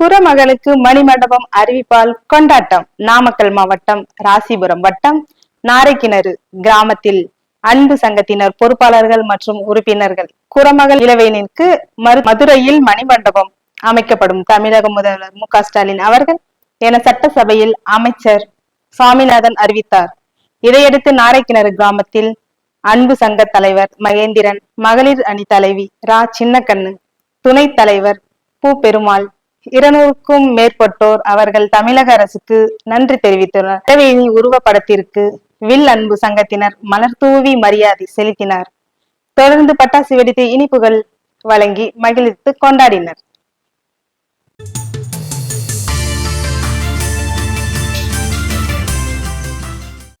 குரமகளுக்கு மணிமண்டபம் அறிவிப்பால் கொண்டாட்டம். நாமக்கல் மாவட்டம் ராசிபுரம் வட்டம் நாரைக்கிணறு கிராமத்தில் அன்பு சங்கத்தினர் பொறுப்பாளர்கள் மற்றும் உறுப்பினர்கள் குரமகள் இளவேனிற்கு மறு மதுரையில் மணிமண்டபம் அமைக்கப்படும். தமிழக முதல்வர் மு ஸ்டாலின் அவர்கள் என சட்டசபையில் அமைச்சர் சுவாமிநாதன் அறிவித்தார். இதையடுத்து நாரைக்கிணறு கிராமத்தில் அன்பு சங்க தலைவர் மகேந்திரன் மகளிர் அணி தலைவி ரா. சின்னக்கண்ணு துணைத் தலைவர் பூ. பெருமாள் இருநூறுக்கும் மேற்பட்டோர் அவர்கள் தமிழக அரசுக்கு நன்றி தெரிவித்துள்ளனர். இளவேணி உருவப்படத்திற்கு வில் அன்பு சங்கத்தினர் மலர் தூவி மரியாதை செலுத்தினார். தொடர்ந்து பட்டாசு வெடித்து இனிப்புகள் வழங்கி மகிழ்த்து கொண்டாடினர்.